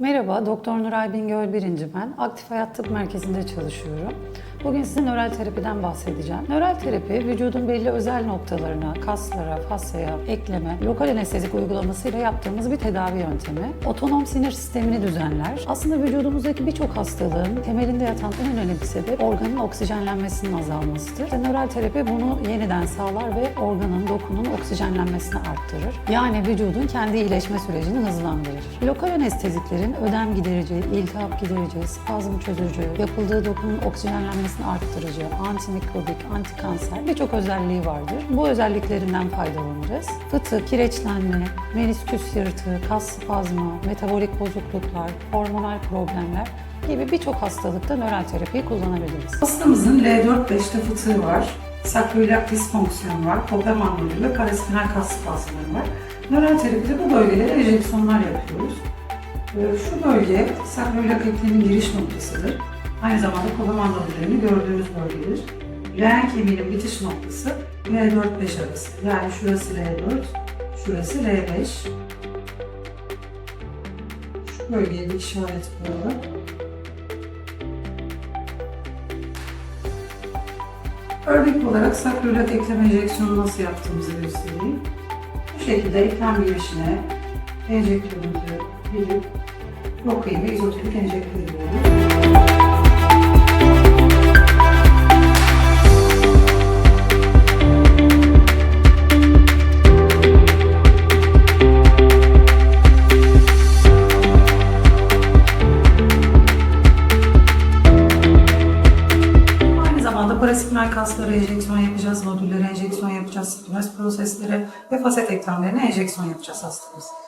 Merhaba, Doktor Nuray Bingöl birinci ben. Aktif Hayat Tıp Merkezi'nde çalışıyorum. Bugün size nöral terapiden bahsedeceğim. Nöral terapi, vücudun belli özel noktalarına, kaslara, fasyaya, ekleme, lokal anestezik uygulamasıyla yaptığımız bir tedavi yöntemi. Otonom sinir sistemini düzenler. Aslında vücudumuzdaki birçok hastalığın temelinde yatan en önemli sebep organın oksijenlenmesinin azalmasıdır. İşte nöral terapi bunu yeniden sağlar ve organın, dokunun oksijenlenmesini arttırır. Yani vücudun kendi iyileşme sürecini hızlandırır. Lokal anesteziklerin ödem giderici, iltihap giderici, spazm çözücü, yapıldığı dokunun oksijenlenmesini arttırıcı, antimikrobik, antikanser birçok özelliği vardır. Bu özelliklerinden faydalanırız. Fıtık, kireçlenme, menisküs yırtığı, kas spazmı, metabolik bozukluklar, hormonal problemler gibi birçok hastalıkta nöral terapiyi kullanabiliriz. Hastamızın L4-5'te fıtığı var. Sakroiliak disfonksiyonu var, nodülü ve paraspinal kas spazmları var. Nöral terapide bu bölgelere enjeksiyonlar yapıyoruz. Ee, Şu bölge sakroiliak eklemin giriş noktasıdır. Aynı zamanda Koperman nodüllerini gördüğümüz bölgedir. Leğen kemiğinin bitiş noktası L4-5 arası. Yani şurası L4, şurası L5. Şu bölgeye bir işaret koyalım. Örnek olarak sakroiliak eklem enjeksiyonu nasıl yaptığımızı göstereyim. Bu şekilde eklem girişine enjektörümüzü bilip lokayı ve izotopik enjektör ediyoruz. Paraspinal kaslara enjeksiyon yapacağız, nodüllere enjeksiyon yapacağız, sinüs proseslere ve faset eklemlerine enjeksiyon yapacağız hastamız.